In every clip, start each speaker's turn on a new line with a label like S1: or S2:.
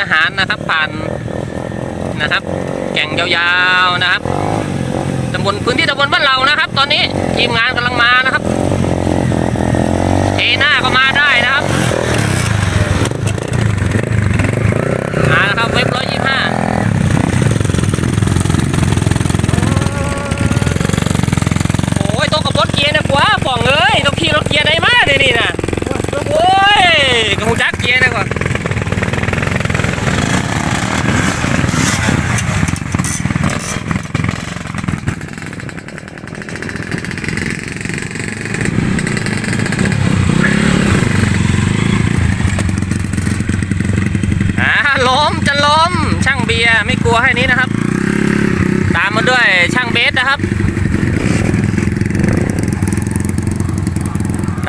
S1: อาหารนะครับผ่านนะครับ แก่งยาวๆนะครับตำบลพื้นที่ตำบลบ้านเรานะครับ ตอนนี้ทีมงานกำลังมานะครับเทหน้าก็มาได้นะครับมาแล้วครับเว็บร้อยยี่ห้าโอ้ยต้องกับรถเกียร์นะกว่าป่องเอ้ยต้องขี่รถเกียร์ได้มากเลยนี่นะโอ้ยกระหูจักเกียร์นะกว่า อ่าล้มจะล้มช่างเบียร์ ไม่กลัวให้นี้นะครับ ตามมาด้วยช่างเบสนะครับ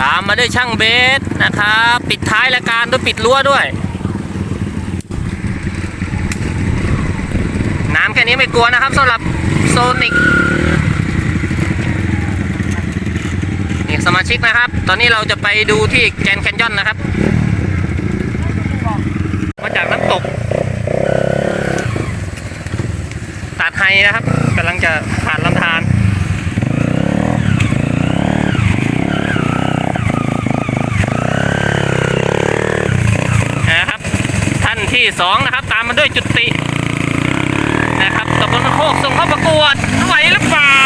S1: ตามมาด้วยช่างเบสนะครับปิดท้ายรายการด้วยปิดรั้วด้วย น้ำแค่นี้ไม่กลัวนะครับสำหรับโซนิกนี่สมาชิกนะครับ ตอนนี้เราจะไปดูที่แกนแคนยอนนะครับ มาจากน้ำตก ตาด ไฮนะครับกำลังจะผ่านลำธารนะครับ ท่านที่สองนะครับ ตามมาด้วยจุตินะครับตำบลโคกส่งเข้าประกวดไหวหรือเปล่า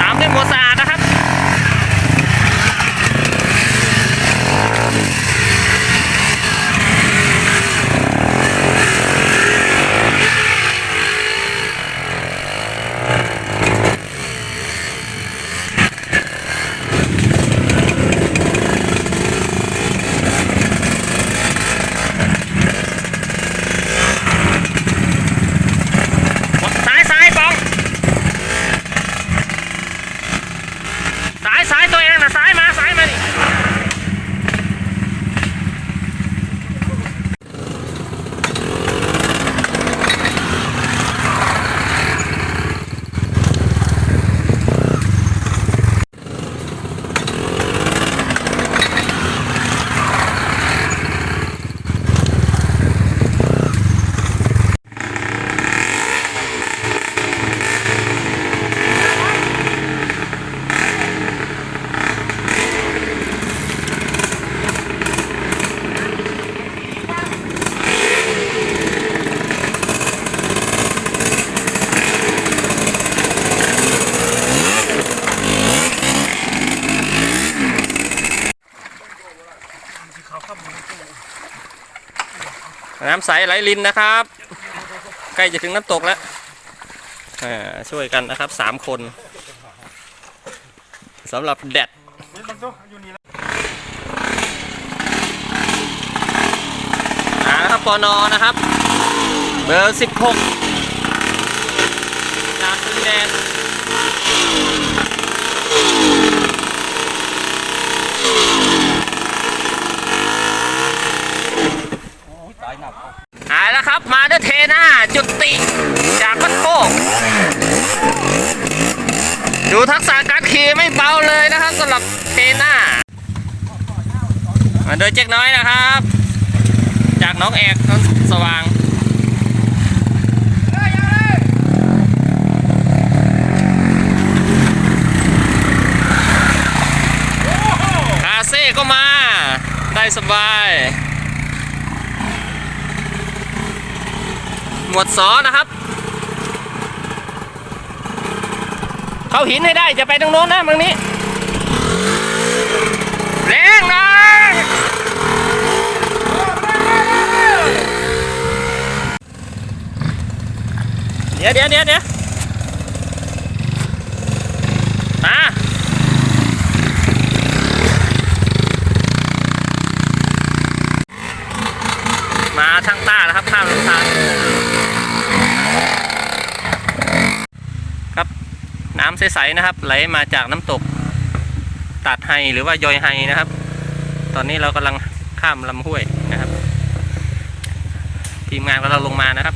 S1: ตามด้วยโมวสะอาดนะครับ ซ้ายซ้ายปองซ้ายซ้ายตัวเองนะซ้ายมาซ้ายมาดิ น้ำใสไหลลินนะครับ ใกล้จะถึงน้ำตกแล้วช่วยกันนะครับสามคนสำหรับแดดนะครับปอนอนะครับ เบอร์สิบหกจากตึงแดนหายแล้วครับ มาด้วยเท น่าจุติจากพัดโคกดูทักษะการขี่ไม่เบาเลยนะครับสำหรับเทน่ามาโดยเจ๊กน้อยนะครับ จากน้องแอกน้องสว่างคาเซ่ก็มาได้สบาย หมวดสอนะครับ เข้าหินให้ได้จะไปตรงโน้นนะตรงนี้เร่งน่อยเดี๋ยวเดี๋ยวเดี๋ยวเดี๋ยวมามาทางต้านะครับข้ามลำธารครับน้ำ ใสๆนะครับ ไหลมาจากน้ำตกตัดไฮหรือว่ายอยไฮนะครับ ตอนนี้เรากำลังข้ามลำห้วยนะครับ ทีมงานก็เราลงมานะครับ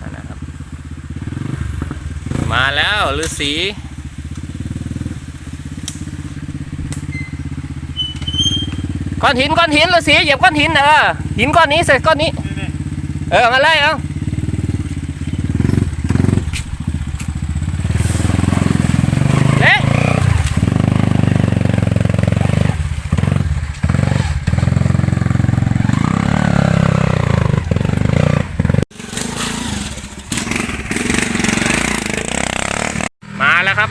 S1: นั่นนะครับแล้วฤาษี ก้อนหินก้อนหินฤาษีเหยียบก้อนหินเออหินก้อนนี้เสร็จก้อนนี้ เออมาเลยเอาเอ๊ะมาแล้วครับ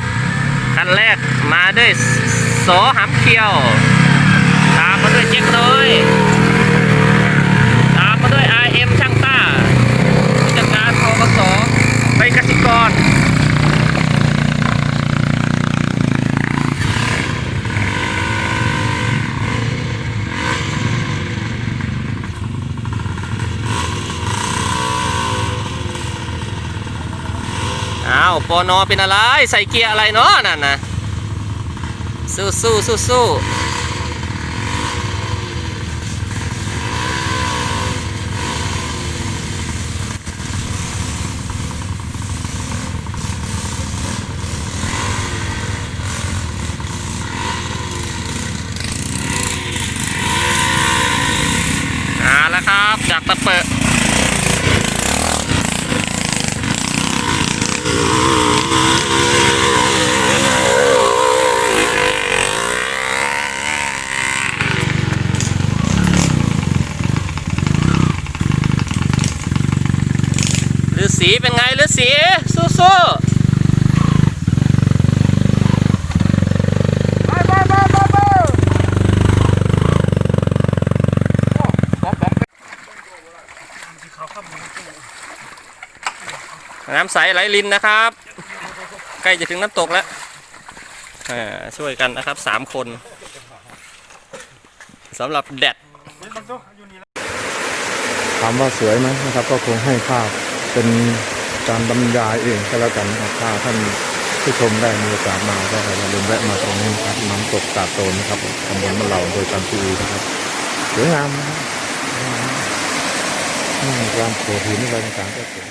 S1: คันแรกมาด้วยโสหำเคียว ด้วยเจ๊กน้อย ตามมาด้วย RM ช่างต้าจัดการทกสไปกสิกรอ้าวปอนอเป็นอะไร ใส่เกียร์อะไรเนาะนั่นนะสู้สู้สู้สู้เอาละ ครับจากตะเปะฤาษีเป็นไงฤาษีสู้สู้
S2: ไปไปไปไปไปโอ้บ๊อบบ๊อบ
S1: น้ำใสไหลลินนะครับ ใกล้จะถึงน้ำตกแล้วช่วยกันนะครับสามคนสำหรับแดด
S3: ถามว่าสวยไหมนะครับ ก็คงให้ภาพเป็นการบรรยายเองก็แล้วกันนะครับถ้าท่านผู้ชมได้มีโอกาสมาก็อย่าลืมแวะมาตรงนี้ครับน้ำตกตาโตนนะครับตำบลมะเหล่าโดยการทีนะครับสวยงามนะครับ ความโขดหินอะไรต่างๆก็สวย